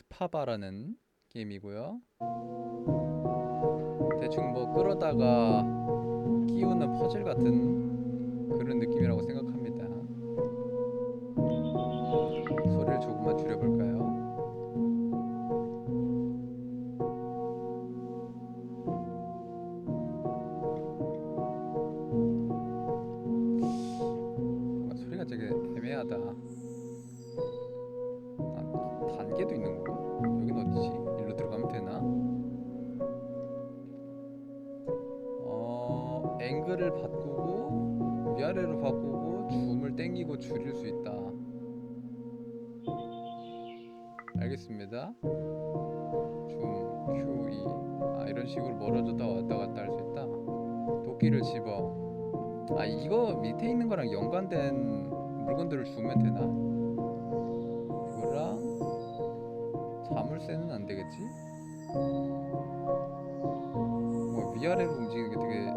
스파바라는 게임이고요. 대충 뭐 끌어다가 끼우는 퍼즐 같은 그런 느낌이라고 생각합니다. 소리를 조금만 줄여볼까요? 앵글을 바꾸고 위아래로 바꾸고 줌을 땡기고 줄일 수 있다. 알겠습니다. 줌, Q, E. 아, 이런 식으로 멀어졌다 왔다 갔다 할 수 있다. 도끼를 집어. 아, 이거 밑에 있는 거랑 연관된 물건들을 주면 되나? 이거랑 자물쇠는 안 되겠지? 뭐 위아래로 움직이는 게 되게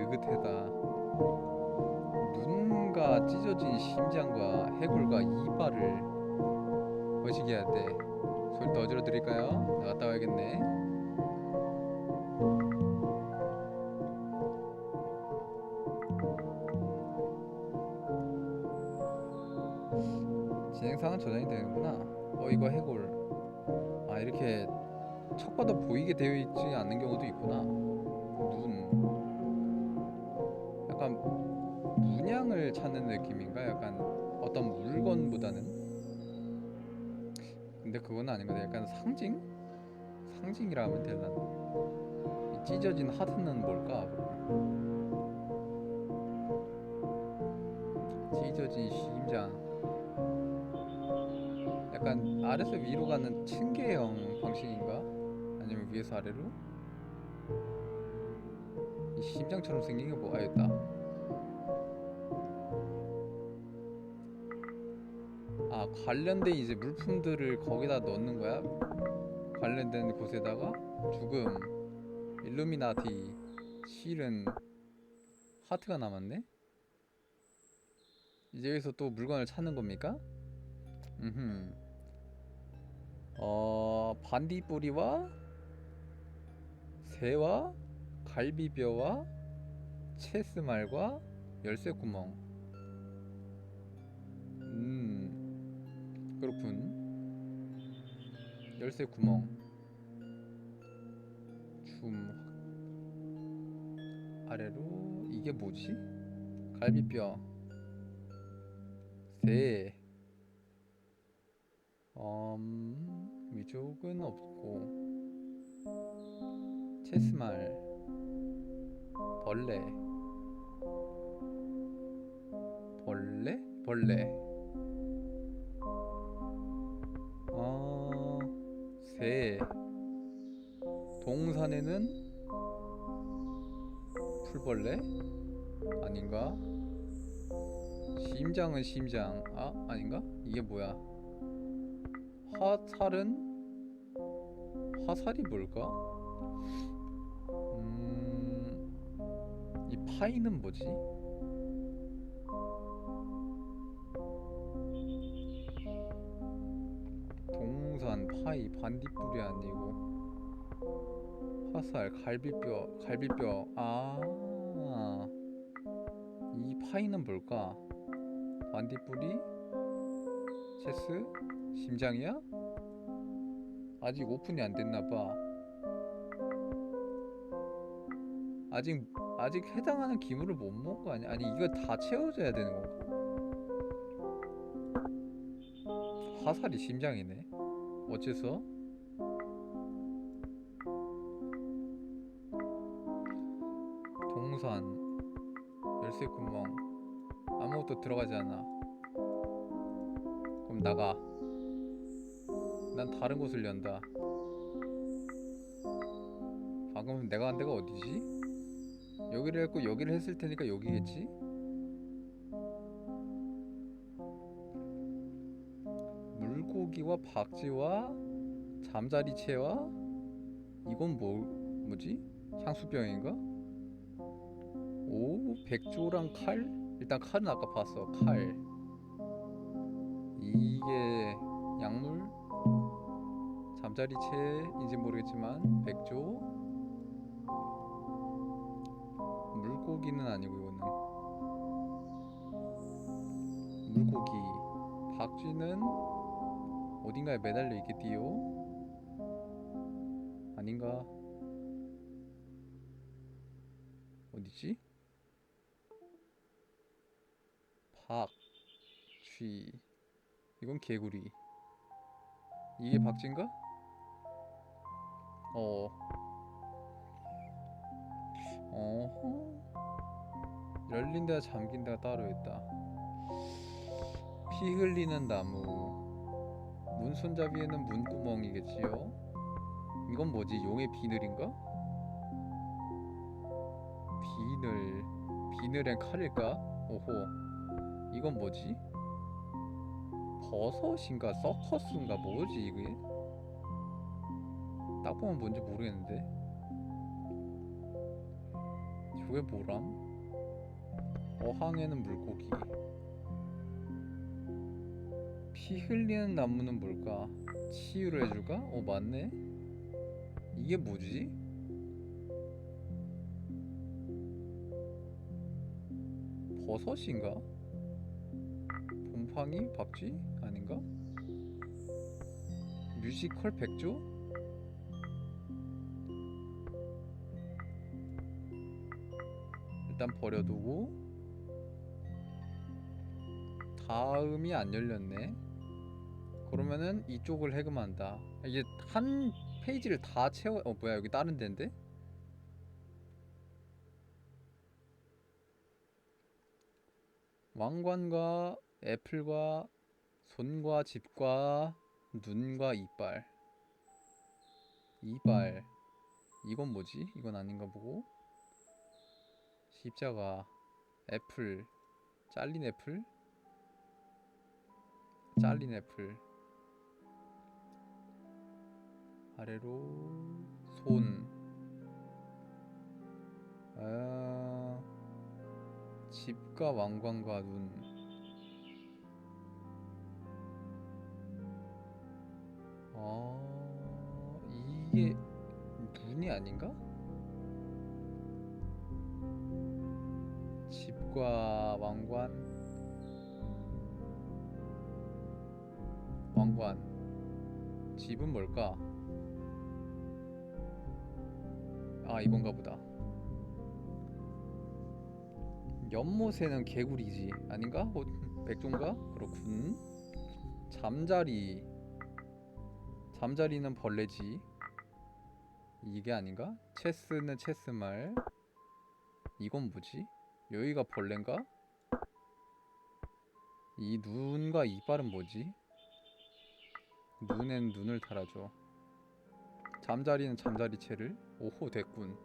느긋하다. 눈과 찢어진 심장과 해골과 이빨을 해야 돼. 소리 더 줄여드릴까요? 나갔다 와야겠네. 진행상은 저장이 되는구나. 어 이거 해골. 아 이렇게 척 봐도 보이게 되어 있지 않는 경우도 있구나. 눈. 약간 문양을 찾는 느낌인가? 약간 어떤 물건보다는. 근데 그건 아닌 것 같아. 약간 상징? 상징이라 하면 되나? 이 찢어진 하트는 뭘까? 찢어진 심장. 약간 아래서 위로 가는 층계형 방식인가? 아니면 위에서 아래로? 이 심장처럼 생긴 게 뭐가 있다. 아 관련된 이제 물품들을 거기다 넣는 거야? 관련된 곳에다가 죽음, 일루미나티, 실은 하트가 남았네? 이제 여기서 또 물건을 찾는 겁니까? 음흠. 어, 반딧불이와 새와 갈비뼈와 체스말과 열쇠 구멍. 음, 그렇군. 열쇠 구멍. 줌 아래로 이게 뭐지? 갈비뼈. 새. 음, 위쪽은 없고 체스말 벌레. 벌레? 벌레. 어 새. 동산에는 풀벌레? 아닌가? 심장은 심장. 아 아닌가? 이게 뭐야? 화살은 화살이 뭘까? 파이는 뭐지? 동산 파이 반딧불이 아니고 화살 갈비뼈 갈비뼈 아, 이 파이는 뭘까? 반딧불이 체스 심장이야? 아직 오픈이 안 됐나 봐. 아직 아직 해당하는 기물을 못 먹은 거 아니야? 아니 이거 다 채워져야 되는 건가? 화살이 심장이네. 어째서? 동산 열쇠 구멍 아무것도 들어가지 않아. 그럼 나가. 난 다른 곳을 연다. 방금 내가 간 데가 어디지? 여기를 했고 여기를 했을 테니까 여기겠지? 물고기와 박쥐와 잠자리채와 이건 뭐 뭐지? 향수병인가? 오 백조랑 칼? 일단 칼은 아까 봤어 칼 이게 약물 잠자리채인지 모르겠지만 백조 물고기는 아니고 이거는. 물고기. 박쥐는 어딘가에 매달려 있겠디요? 아닌가? 어디지? 박쥐. 이건 개구리. 이게 박쥐인가? 어. 어. 열린 데와 잠긴 데가 따로 있다. 피 흘리는 나무. 문 손잡이에는 문구멍이겠지요. 이건 뭐지? 용의 비늘인가? 비늘. 비늘엔 칼일까? 오호. 이건 뭐지? 버섯인가 서커스인가 뭐지 이게? 딱 보면 뭔지 모르겠는데 저게 뭐람? 어항에는 물고기 피 흘리는 나무는 뭘까? 치유를 해줄까? 어 맞네 이게 뭐지? 버섯인가? 곰팡이? 박쥐? 아닌가? 뮤지컬 백조? 일단 버려두고 다음이 안 열렸네. 그러면은 이쪽을 해금한다. 이게 한 페이지를 다 채워 어 뭐야 여기 다른 데인데? 왕관과 애플과 손과 집과 눈과 이빨. 이빨. 이건 뭐지? 이건 아닌가 보고 십자가 애플 잘린 애플? 잘린 애플. 아래로 손. 아, 집과 왕관과 눈. 어, 이게 눈이 아닌가? 집과 왕관 왕관 집은 뭘까? 아 이건가 보다 연못에는 개구리지 아닌가? 어, 백종가? 그렇군 잠자리 잠자리는 벌레지 이게 아닌가? 체스는 체스말 이건 뭐지? 여기가 벌레인가? 이 눈과 이빨은 뭐지? 눈엔 눈을 달아줘. 잠자리는 잠자리채를? 오호 됐군.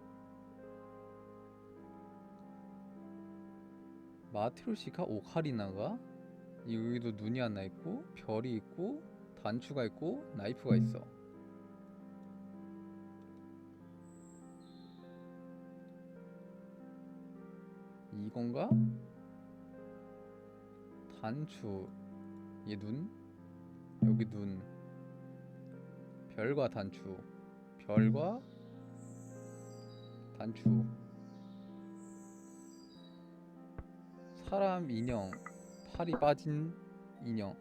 마트로시카 오카리나가? 여기도 눈이 하나 있고 별이 있고 단추가 있고 나이프가 있어 이건가? 단추 얘 눈? 여기 눈 별과 단추 별과 단추 사람 인형 팔이 빠진 인형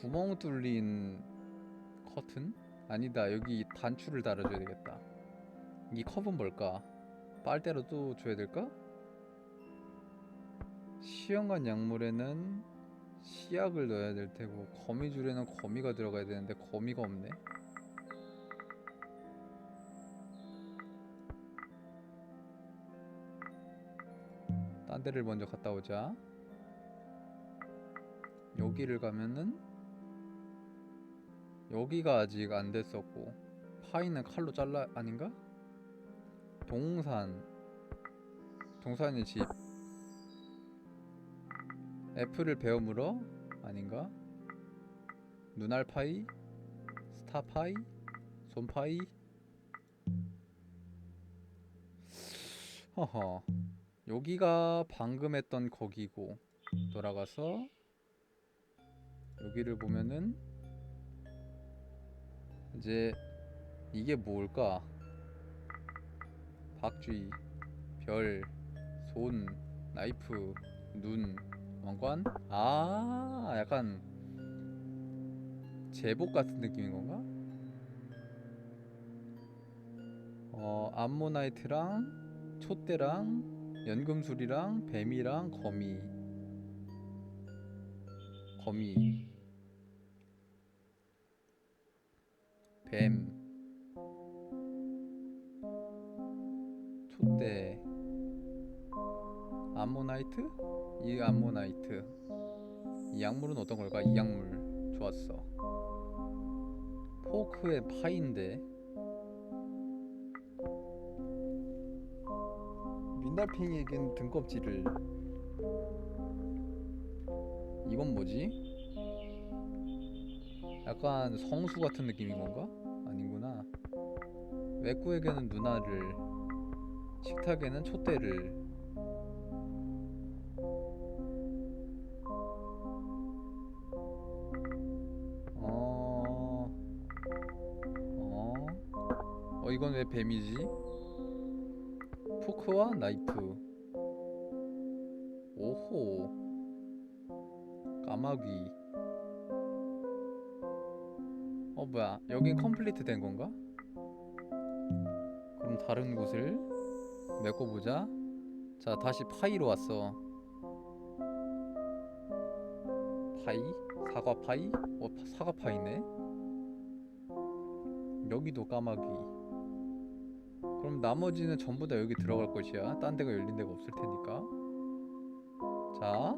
구멍 뚫린 커튼? 아니다 여기 단추를 달아줘야 되겠다 이 컵은 뭘까? 빨대로 또 줘야 될까? 시험관 약물에는 시약을 넣어야 될 테고 거미줄에는 거미가 들어가야 되는데 거미가 없네 딴 데를 먼저 갔다 오자 여기를 가면은 여기가 아직 안 됐었고 파이는 칼로 잘라 아닌가? 동산. 동산의 집. 애플을 물어? 아닌가? 눈알파이? 스타파이? 손파이? 허허. 여기가 방금 했던 거기고. 돌아가서 여기를 보면은 이제 이게 뭘까? 박쥐, 별, 손, 나이프, 눈, 왕관? 아, 약간 제복 같은 느낌인 건가? 어, 암모나이트랑 촛대랑 연금술이랑 뱀이랑 거미. 거미. 뱀. 촛대. 암모나이트? 이 암모나이트. 이 약물은 어떤 걸까? 이 약물. 좋았어. 포크의 파인데. 민달팽이에겐 등껍질을. 이건 뭐지? 약간 성수 같은 느낌인 건가? 아닌구나. 외꾸에게는 누나를, 식탁에는 촛대를. 어, 어, 어, 이건 왜 뱀이지? 포크와 나이프. 오호. 까마귀. 어 뭐야 여긴 컴플리트 된 건가? 그럼 다른 곳을 메꿔보자. 자 다시 파이로 왔어. 파이? 사과 파이? 어 파- 사과 파이네. 여기도 까마귀. 그럼 나머지는 전부 다 여기 들어갈 것이야. 딴 데가 열린 데가 없을 테니까. 자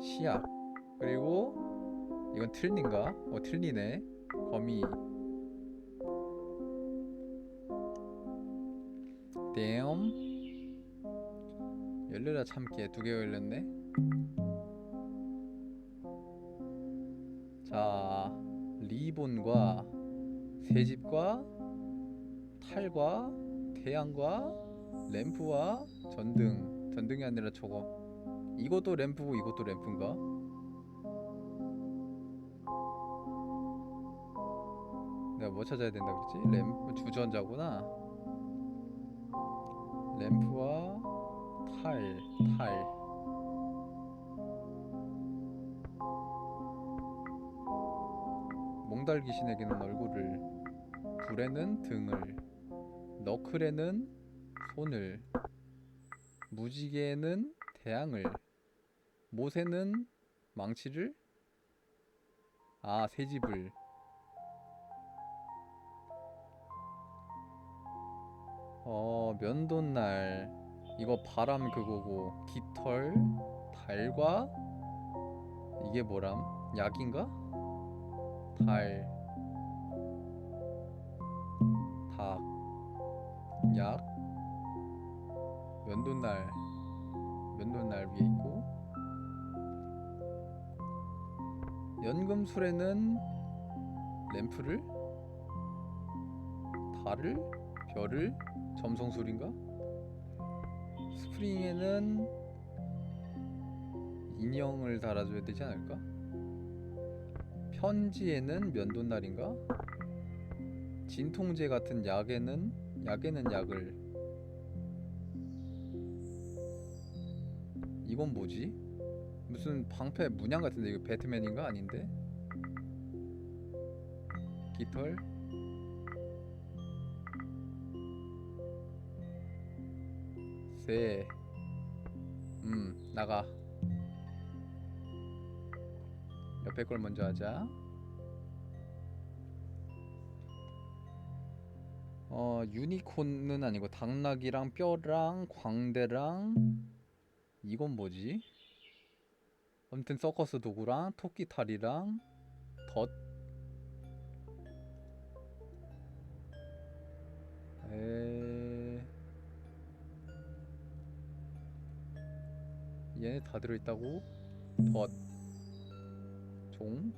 시약 그리고 이건 틀린가? 어 틀리네. 거미 댐 열려라 참깨 두 개가 열렸네 자 리본과 새집과 탈과 태양과 램프와 전등 전등이 아니라 저거 이것도 램프고 이것도 램프인가? 내가 뭐 찾아야 된다 그랬지? 램프 주전자구나. 램프와 탈, 탈. 몽달 귀신에게는 얼굴을, 불에는 등을, 너클에는 손을, 무지개에는 태양을, 못에는 망치를, 아 새집을. 어 면도날. 이거 바람 그거고. 깃털 달과 이게 뭐람? 약인가? 달. 닭, 약, 면도날, 면도날 위에 있고. 연금술에는 램프를, 달을, 별을, 점성술인가? 스프링에는 인형을 달아줘야 되지 않을까? 편지에는 면도날인가? 진통제 같은 약에는 약에는 약을 이건 뭐지? 무슨 방패 문양 같은데 이거 배트맨인가 아닌데? 깃털 세. 음, 나가. 옆에 걸 먼저 하자. 어, 유니콘은 아니고 당나귀랑 뼈랑 광대랑 이건 뭐지? 아무튼 서커스 도구랑 토끼 탈이랑 덫. 다 들어있다고? 덫, 종,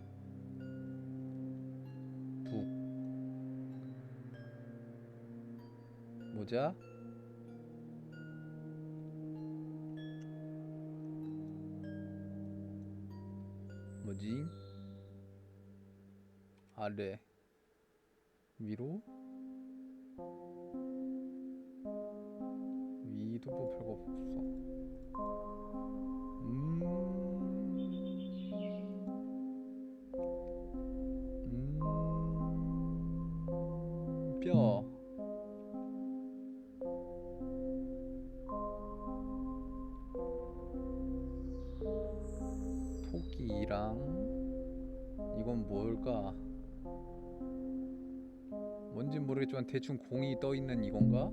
북, 모자, 뭐지? 아래, 위로. 위도 뭐 별거 없어 대충 공이 떠 있는 이건가?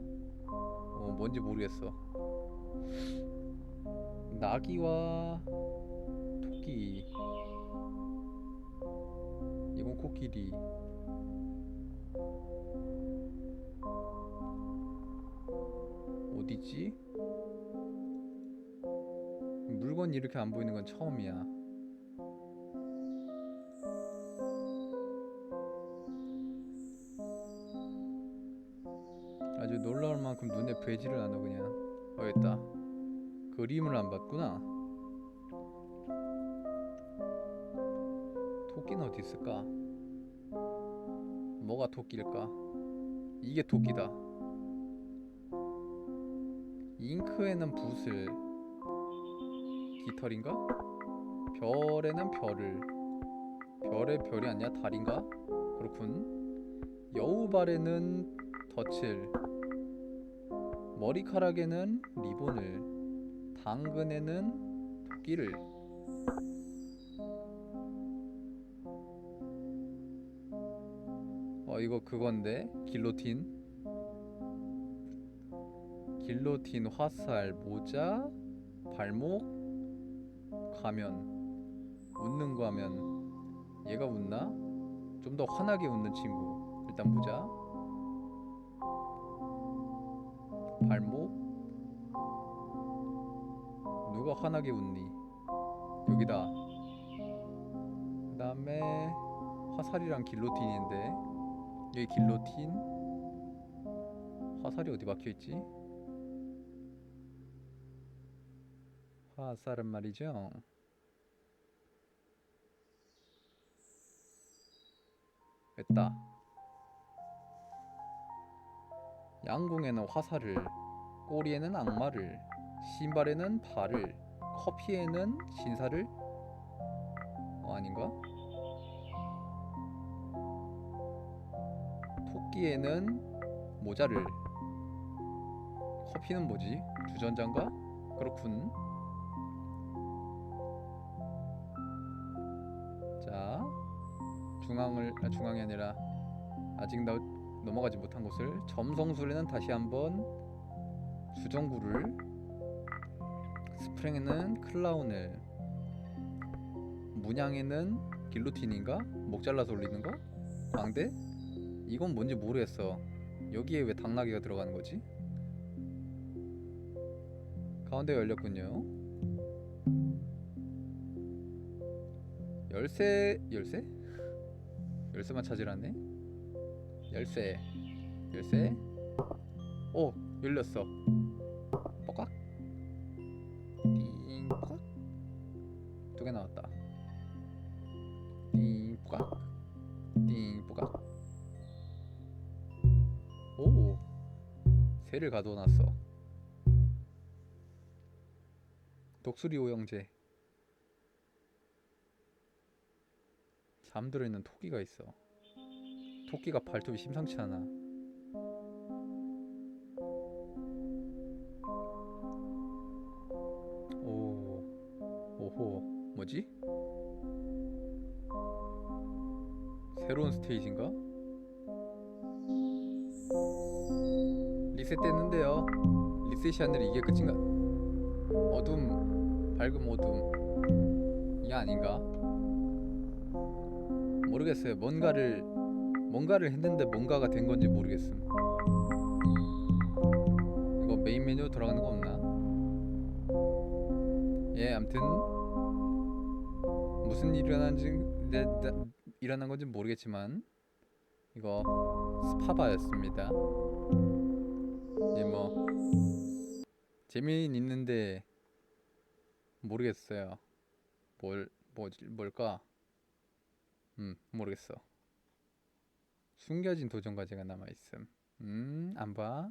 어, 뭔지 모르겠어. 나귀와 토끼. 이건 코끼리. 어디지? 물건이 이렇게 안 보이는 건 처음이야. 배지를 않아 그냥. 어 있다. 그림을 안 봤구나. 토끼는 어디 있을까? 뭐가 토끼일까? 이게 토끼다. 잉크에는 붓을 깃털인가? 별에는 별을. 별의 별이 아니야 달인가? 그렇군. 여우발에는 덫을 머리카락에는 리본을 당근에는 토끼를. 어 이거 그건데? 길로틴? 길로틴 화살 모자 발목? 가면 웃는 가면 얘가 웃나? 좀 더 환하게 웃는 친구. 일단 보자 누가 환하게 웃니? 여기다. 그 다음에 화살이랑 길로틴인데 여기 길로틴. 화살이 어디 박혀 있지? 화살은 말이죠. 됐다. 양궁에는 화살을, 꼬리에는 악마를, 신발에는 발을, 커피에는 신사를? 어, 아닌가? 토끼에는 모자를, 커피는 뭐지? 주전자인가? 그렇군. 자, 중앙을 아, 중앙이 아니라 아직 나 넘어가지 못한 곳을 점성술에는 다시 한번 수정구를 스 프링에는 클라운을 문양에는 길로틴인가? 목 잘라서 올리는 거? 광대? 이건 뭔지 모르겠어 여기에 왜 당나귀가 들어가는 거지? 가운데 열렸군요 열쇠... 열쇠? 열쇠만 찾으라네? 열쇠 열쇠 오 열렸어 뻑깍 새를 가둬놨어 독수리 오형제 잠들어 있는 토끼가 있어 토끼가 발톱이 심상치 않아. 오, 오호, 뭐지? 새로운 스테이지인가? 리셋됐는데요. 리셋이 아니라 이게 끝인가? 어둠, 밝음 어둠. 이게 아닌가? 모르겠어요. 뭔가를 뭔가를 했는데 뭔가가 된 건지 모르겠음. 이거 메인 메뉴 돌아가는 거 없나? 예, 암튼 무슨 일이 일어난지 네, 네, 일어난 건지 모르겠지만 이거 스파바였습니다. 예, 뭐 재미는 있는데 모르겠어요. 뭘 뭐지 뭘까? 음 모르겠어. 숨겨진 도전 과제가 남아 있음. 음, 안 봐.